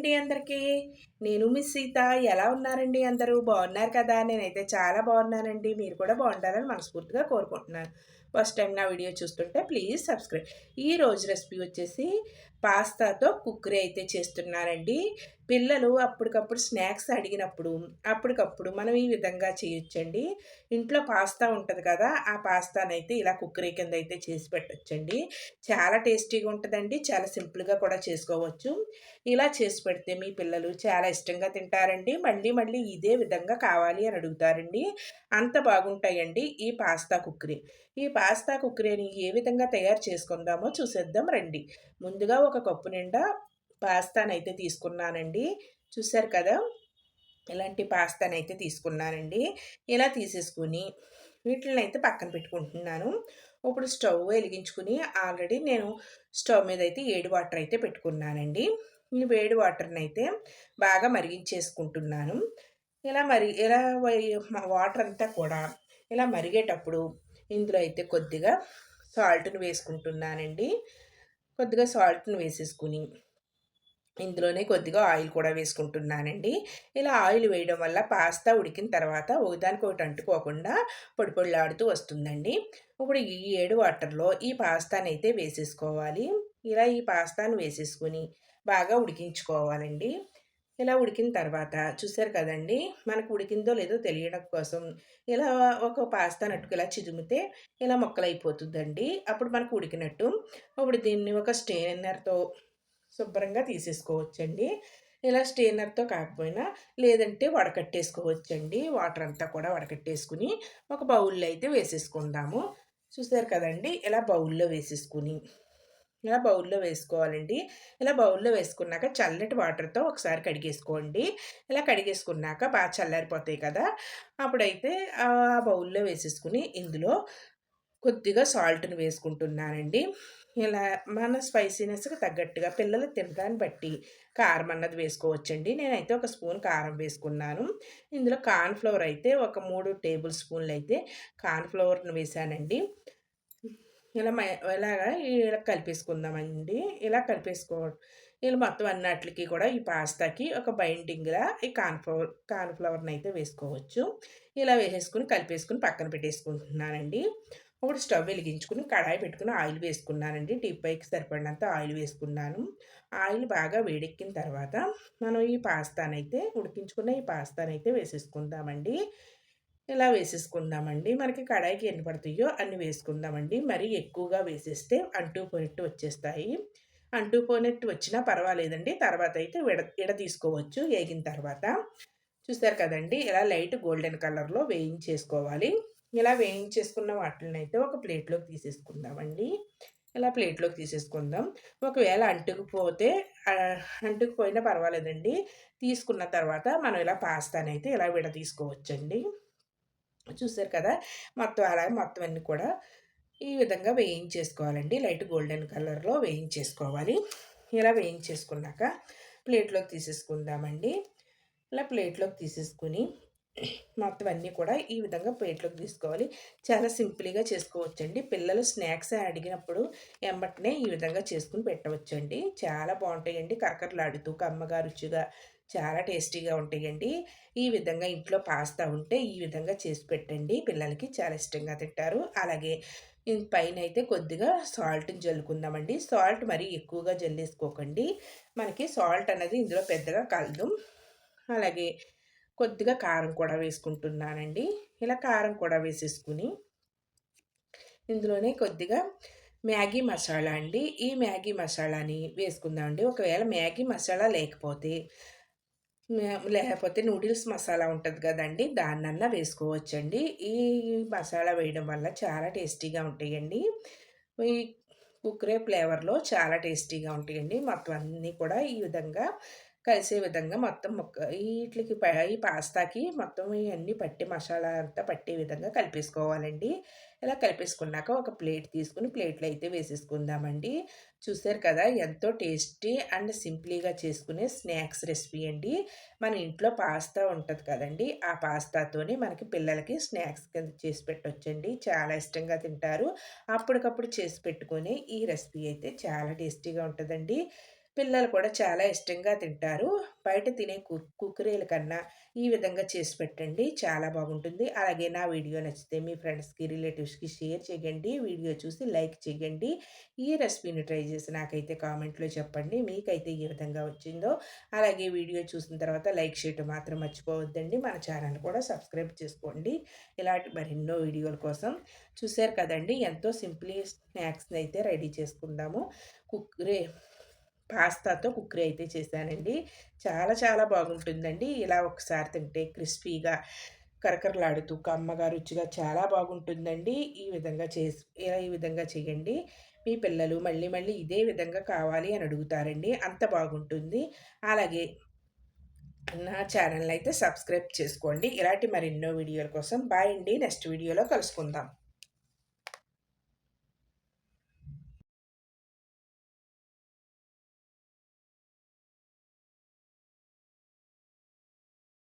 అండి అందరికీ? నేను మీ సీత. ఎలా ఉన్నారండి అందరూ? బాగున్నారు కదా? నేనైతే చాలా బాగున్నానండి. మీరు కూడా బాగుంటారని మనస్ఫూర్తిగా కోరుకుంటున్నాను. ఫస్ట్ టైం నా వీడియో చూస్తుంటే ప్లీజ్ సబ్స్క్రైబ్. ఈ రోజు రెసిపీ వచ్చేసి పాస్తాతో కుక్కరీ అయితే చేస్తున్నారండి. పిల్లలు అప్పటికప్పుడు స్నాక్స్ అడిగినప్పుడు అప్పటికప్పుడు మనం ఈ విధంగా చేయొచ్చండి. ఇంట్లో పాస్తా ఉంటుంది కదా ఆ పాస్తానైతే ఇలా కుక్కరీ కింద అయితే చేసి పెట్టచ్చండి. చాలా టేస్టీగా ఉంటుందండి చాలా సింపుల్గా కూడా చేసుకోవచ్చు. ఇలా చేసి పెడితే మీ పిల్లలు చాలా ఇష్టంగా తింటారండి. మళ్ళీ మళ్ళీ ఇదే విధంగా కావాలి అని అడుగుతారండి. అంత బాగుంటాయండి ఈ పాస్తా కుక్కరీ ఈ పాస్తా కుక్కరీని ఏ విధంగా తయారు చేసుకుందామో చూసేద్దాం రండి. ముందుగా ఒక కప్పు నిండా పాస్తానైతే తీసుకున్నానండి. చూసారు కదా? ఇలాంటి పాస్తానైతే తీసుకున్నానండి. ఇలా తీసేసుకుని వీటిని అయితే పక్కన పెట్టుకుంటున్నాను. ఇప్పుడు స్టవ్ వెలిగించుకుని ఆల్రెడీ నేను స్టవ్ మీద అయితే ఏడు వాటర్ అయితే పెట్టుకున్నానండి. ఈ వేడి వాటర్ని అయితే బాగా మరిగించేసుకుంటున్నాను. ఇలా మరి ఇలా వాటర్ అంతా కూడా ఇలా మరిగేటప్పుడు ఇందులో అయితే కొద్దిగా సాల్ట్ని వేసుకుంటున్నానండి. కొద్దిగా సాల్ట్ని వేసేసుకుని ఇందులోనే కొద్దిగా ఆయిల్ కూడా వేసుకుంటున్నానండి. ఇలా ఆయిల్ వేయడం వల్ల పాస్తా ఉడికిన తర్వాత ఒకదానికి ఒకటి అంటుకోకుండా పొడి పొడిలాడుతూ వస్తుందండి. ఇప్పుడు ఈ ఏడు వాటర్లో ఈ పాస్తాని అయితే వేసేసుకోవాలి. ఇలా ఈ పాస్తాను వేసేసుకుని బాగా ఉడికించుకోవాలండి. ఇలా ఉడికిన తర్వాత చూసారు కదండి మనకు ఉడికిందో లేదో తెలియడం కోసం ఇలా ఒక పాస్తా నట్టుకు ఇలా చిదుమితే ఇలా మొక్కలైపోతుందండి. అప్పుడు మనకు ఉడికినట్టు అప్పుడు దీన్ని ఒక స్టేనర్తో శుభ్రంగా తీసేసుకోవచ్చండి. ఇలా స్టేనర్తో కాకపోయినా లేదంటే వడకట్టేసుకోవచ్చండి. వాటర్ అంతా కూడా వడకట్టేసుకుని ఒక బౌల్లో అయితే వేసేసుకుందాము. చూసారు కదండి ఇలా బౌల్లో వేసేసుకుని ఇలా బౌల్లో వేసుకోవాలండి. ఇలా బౌల్లో వేసుకున్నాక చల్లటి వాటర్తో ఒకసారి కడిగేసుకోండి. ఇలా కడిగేసుకున్నాక బాగా చల్లారిపోతాయి కదా! అప్పుడైతే ఆ బౌల్లో వేసేసుకుని ఇందులో కొద్దిగా సాల్ట్ని వేసుకుంటున్నానండి. ఇలా మన స్పైసీనెస్కి తగ్గట్టుగా పిల్లలు తినడాన్ని బట్టి కారం అన్నది వేసుకోవచ్చండి. నేనైతే ఒక స్పూన్ కారం వేసుకున్నాను. ఇందులో కార్న్ఫ్లవర్ అయితే ఒక మూడు టేబుల్ స్పూన్లు అయితే కార్న్ఫ్లవర్ని వేసానండి. ఇలా ఇలాగా ఇలా కలిపేసుకుందామండి. ఇలా కలిపేసుకో ఇలా మొత్తం అన్నట్లకి కూడా ఈ పాస్తాకి ఒక బైండింగ్లా ఈ కార్న్ఫ్లవర్ కార్న్ఫ్లవర్ని అయితే వేసుకోవచ్చు. ఇలా వేసేసుకుని కలిపేసుకుని పక్కన పెట్టేసుకుంటున్నానండి. ఒకటి స్టవ్ వెలిగించుకుని కడాయి పెట్టుకుని ఆయిల్ వేసుకున్నానండి. డీప్ పైకి సరిపడినంత ఆయిల్ వేసుకున్నాను. ఆయిల్ బాగా వేడెక్కిన తర్వాత మనం ఈ పాస్తానైతే ఉడికించుకున్న ఈ పాస్తానైతే వేసేసుకుందామండి. ఇలా వేసేసుకుందామండి. మనకి కడాయికి ఎన్ని పడుతాయో అన్ని వేసుకుందామండి. మరి ఎక్కువగా వేసేస్తే అంటూ పోయినట్టు వచ్చేస్తాయి. అంటూ పోయినట్టు వచ్చినా పర్వాలేదండి. తర్వాత అయితే విడ విడ తీసుకోవచ్చు. వేగిన తర్వాత. చూస్తారు కదండి ఇలా లైట్ గోల్డెన్ కలర్లో వేయించేసుకోవాలి. ఇలా వేయించేసుకున్న వాటిని అయితే ఒక ప్లేట్లోకి తీసేసుకుందామండి. ఇలా ప్లేట్లోకి తీసేసుకుందాం. ఒకవేళ అంటుకుపోతే అంటుకుపోయినా పర్వాలేదండి. తీసుకున్న తర్వాత మనం ఇలా పాస్తానైతే ఇలా విడ తీసుకోవచ్చండి చూసారు కదా! మొత్తం అలాగే మొత్తం అన్నీ కూడా ఈ విధంగా వేయించేసుకోవాలండి. లైట్ గోల్డెన్ కలర్లో వేయించేసుకోవాలి. ఇలా వేయించేసుకున్నాక ప్లేట్లోకి తీసేసుకుందామండి. ఇలా ప్లేట్లోకి తీసేసుకుని మొత్తం అన్నీ కూడా ఈ విధంగా ప్లేట్లోకి తీసుకోవాలి. చాలా సింపుల్గా చేసుకోవచ్చండి. పిల్లలు స్నాక్స్ అడిగినప్పుడు వెంబటనే ఈ విధంగా చేసుకుని పెట్టవచ్చండి. చాలా బాగుంటాయండి. కరకరలాడుతూ కమ్మగా రుచిగా చాలా టేస్టీగా ఉంటాయండి. ఈ విధంగా ఇంట్లో పాస్తా ఉంటే ఈ విధంగా చేసి పెట్టండి. పిల్లలకి చాలా ఇష్టంగా తింటారు. అలాగే పైన అయితే కొద్దిగా సాల్ట్ని జల్లుకుందామండి. సాల్ట్ మరీ ఎక్కువగా జల్లేసుకోకండి. మనకి సాల్ట్ అనేది ఇందులో పెద్దగా కలదు. అలాగే కొద్దిగా కారం కూడా వేసుకుంటున్నానండి. ఇలా కారం కూడా వేసేసుకుని ఇందులోనే కొద్దిగా మ్యాగీ మసాలా అండి. ఈ మ్యాగీ మసాలాని వేసుకుందామండి. ఒకవేళ మ్యాగీ మసాలా లేకపోతే లేకపోతే నూడిల్స్ మసాలా ఉంటుంది కదండి దాన్నన్నా వేసుకోవచ్చండి. ఈ మసాలా వేయడం వల్ల చాలా టేస్టీగా ఉంటాయండి. ఈ కుక్కరే ఫ్లేవర్లో చాలా టేస్టీగా ఉంటాయండి. మొత్తం అన్నీ కూడా ఈ విధంగా కలిసే విధంగా మొత్తం మొక్క వీటికి ఈ పాస్తాకి మొత్తం ఇవన్నీ పట్టి మసాలా అంతా పట్టే విధంగా కలిపేసుకోవాలండి. ఇలా కలిపేసుకున్నాక ఒక ప్లేట్ తీసుకుని ప్లేట్లో అయితే వేసేసుకుందామండి. చూసారు కదా ఎంతో టేస్టీ అండ్ సింప్లీగా చేసుకునే స్నాక్స్ రెసిపీ అండి. మన ఇంట్లో పాస్తా ఉంటుంది కదండి ఆ పాస్తాతోనే మనకి పిల్లలకి స్నాక్స్ కింద చేసి పెట్టొచ్చండి. చాలా ఇష్టంగా తింటారు. అప్పటికప్పుడు చేసి పెట్టుకొని ఈ రెసిపీ అయితే చాలా టేస్టీగా ఉంటుందండి. పిల్లలు కూడా చాలా ఇష్టంగా తింటారు. బయట తినే కు కుక్కరీల కన్నా ఈ విధంగా చేసి పెట్టండి. చాలా బాగుంటుంది. అలాగే నా వీడియో నచ్చితే మీ ఫ్రెండ్స్కి రిలేటివ్స్కి షేర్ చేయండి. వీడియో చూసి లైక్ చేయండి. ఈ రెసిపీని ట్రై చేసి నాకైతే కామెంట్లో చెప్పండి. మీకైతే ఏ విధంగా వచ్చిందో. అలాగే వీడియో చూసిన తర్వాత లైక్ చేయటం మాత్రం మర్చిపోవద్దండి. మన ఛానల్ కూడా సబ్స్క్రైబ్ చేసుకోండి. ఇలాంటి మరెన్నో వీడియోల కోసం చూశారు కదండి. ఎంతో సింప్లీ స్నాక్స్ని అయితే రెడీ చేసుకుందాము. కుక్కరే పాస్తాతో కుక్కరీ అయితే చేశానండి. చాలా చాలా బాగుంటుందండి. ఇలా ఒకసారి తింటే క్రిస్పీగా కరకరలాడుతూ కమ్మగా రుచిగా చాలా బాగుంటుందండి. ఈ విధంగా చేసి ఇలా ఈ విధంగా చేయండి. మీ పిల్లలు మళ్ళీ మళ్ళీ ఇదే విధంగా కావాలి అని అడుగుతారండి. అంత బాగుంటుంది. అలాగే నా ఛానల్ అయితే సబ్స్క్రైబ్ చేసుకోండి. ఇలాంటి మరెన్నో వీడియోల కోసం బాయ్ అండి. నెక్స్ట్ వీడియోలో కలుసుకుందాం.